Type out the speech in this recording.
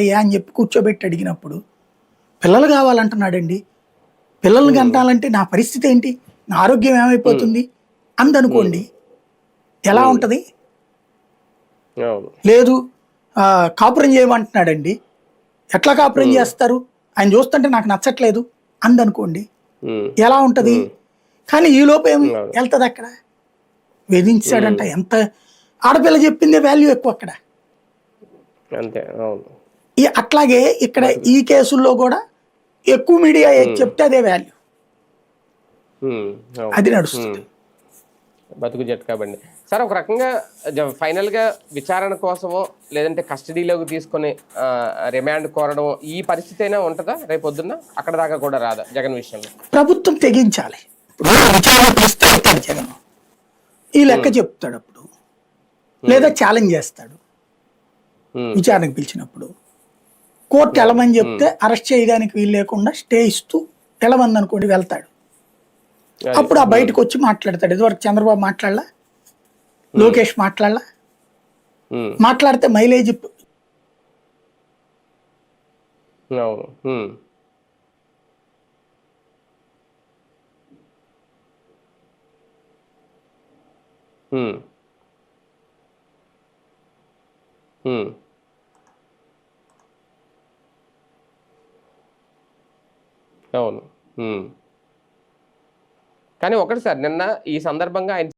అయ్యా అని చెప్పి కూర్చోబెట్టి అడిగినప్పుడు పిల్లలు కావాలంటున్నాడండి. పిల్లల్ని కంటాలంటే నా పరిస్థితి ఏంటి? నా ఆరోగ్యం ఏమైపోతుంది? అందనుకోండి. ఎలా ఉంటది? లేదు కాపురం చేయమంటున్నాడండి. ఎట్లా కాపురం చేస్తారు? ఆయన చూస్తుంటే నాకు నచ్చట్లేదు. అందనుకోండి. ఎలా ఉంటది? కానీ ఈ లోపు ఏం. వెళ్తుంది అక్కడ? వేధించాడంట ఎంత? ఆడపిల్ల చెప్పిందే వాల్యూ ఎక్కువ అక్కడ. అంతే అవును. అట్లాగే ఇక్కడ ఈ కేసుల్లో కూడా ఎక్కువ మీడియా చెప్తే అదే వాల్యూ. అది నడుస్తుంది. బతుకు జట్టు కాబట్టి. సార్ ఒక రకంగా జ- ఫైనల్గా విచారణ కోసమో లేదంటే కస్టడీలోకి తీసుకొని రిమాండ్ కోరడం ఈ పరిస్థితి అయినా ఉంటుందా? రేపు పొద్దున్న అక్కడ దాకా కూడా రాదా జగన్ విషయంలో? ప్రభుత్వం తెగించాలి. విచారణ జగన్. ఈ లెక్క చెప్తాడు అప్పుడు. లేదా ఛాలెంజ్ చేస్తాడు. విచారణకు పిలిచినప్పుడు. కోర్టు వెళ్ళమని చెప్తే అరెస్ట్ చేయడానికి వీలు లేకుండా స్టే ఇస్తూ వెళ్ళమంది అనుకోండి వెళ్తాడు. అప్పుడు ఆ బయటకు వచ్చి మాట్లాడతాడు. ఇదివరకు చంద్రబాబు మాట్లాడలా? లోకేష్ మాట్లాడలా? మాట్లాడితే మైలేజ్ అవును. ఉమ్. అవును. కానీ ఒకటి సార్ నిన్న ఈ సందర్భంగా ఆయన